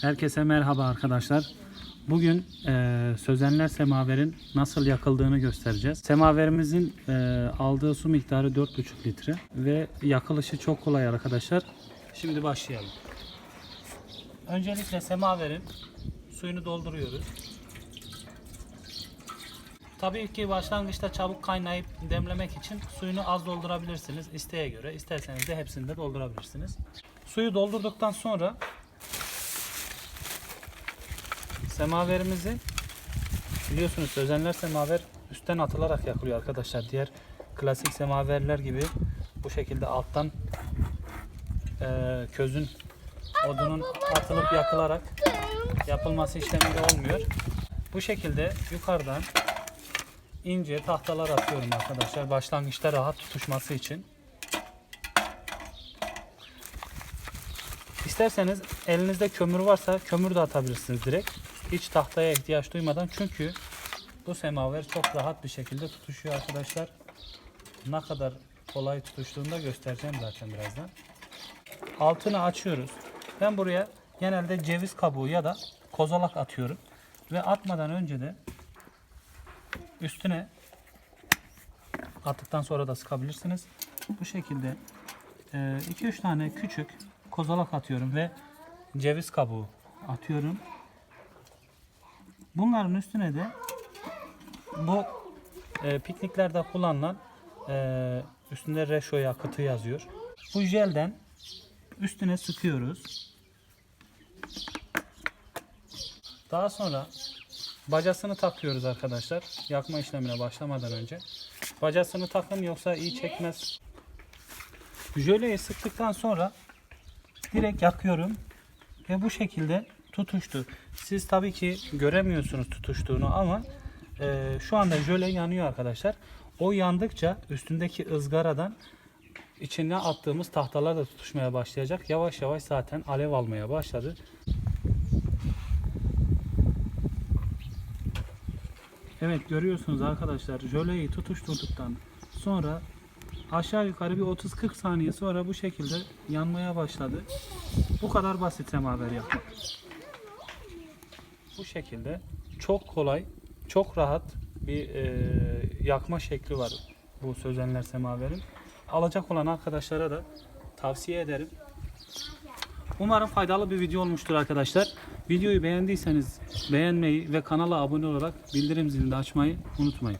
Herkese merhaba arkadaşlar. Bugün e, sözenler semaverin nasıl yakıldığını göstereceğiz. Semaverimizin e, aldığı su miktarı 4,5 litre ve yakılışı çok kolay arkadaşlar. Şimdi başlayalım. Öncelikle semaverin suyunu dolduruyoruz. Tabii ki başlangıçta çabuk kaynayıp demlemek için suyunu az doldurabilirsiniz isteğe göre. İsterseniz de hepsini de doldurabilirsiniz. Suyu doldurduktan sonra semaverimizi biliyorsunuz sözenler semaver üstten atılarak yakılıyor arkadaşlar. Diğer klasik semaverler gibi bu şekilde alttan eee, közün odunun atılıp yakılarak yapılması işleminde olmuyor. Bu şekilde yukarıdan ince tahtalar atıyorum arkadaşlar. Başlangıçta rahat tutuşması için. İsterseniz elinizde kömür varsa kömür de atabilirsiniz direkt. Hiç tahtaya ihtiyaç duymadan çünkü bu semaver çok rahat bir şekilde tutuşuyor arkadaşlar. Ne kadar kolay tutuştuğunu da göstereceğim zaten birazdan. Altını açıyoruz. Ben buraya genelde ceviz kabuğu ya da kozalak atıyorum. Ve atmadan önce de üstüne attıktan sonra da sıkabilirsiniz. Bu şekilde 2-3 tane küçük kozalak atıyorum ve ceviz kabuğu atıyorum. Bunların üstüne de bu e, pikniklerde kullanılan e, üstünde reşo yakıtı yazıyor. Bu jelden üstüne sıkıyoruz. Daha sonra bacasını takıyoruz arkadaşlar. Yakma işlemine başlamadan önce. Bacasını takın yoksa iyi çekmez. Jöleyi sıktıktan sonra direkt yakıyorum ve bu şekilde tutuştu. Siz tabii ki göremiyorsunuz tutuştuğunu ama e, şu anda jöle yanıyor arkadaşlar. O yandıkça üstündeki ızgaradan içine attığımız tahtalar da tutuşmaya başlayacak. Yavaş yavaş zaten alev almaya başladı. Evet görüyorsunuz arkadaşlar jöleyi tutuşturduktan sonra aşağı yukarı bir 30-40 saniye sonra bu şekilde yanmaya başladı. Bu kadar basit semaver yapmak. Bu şekilde çok kolay, çok rahat bir e, yakma şekli var bu sözenler semaverin. Alacak olan arkadaşlara da tavsiye ederim. Umarım faydalı bir video olmuştur arkadaşlar. Videoyu beğendiyseniz beğenmeyi ve kanala abone olarak bildirim zilini açmayı unutmayın.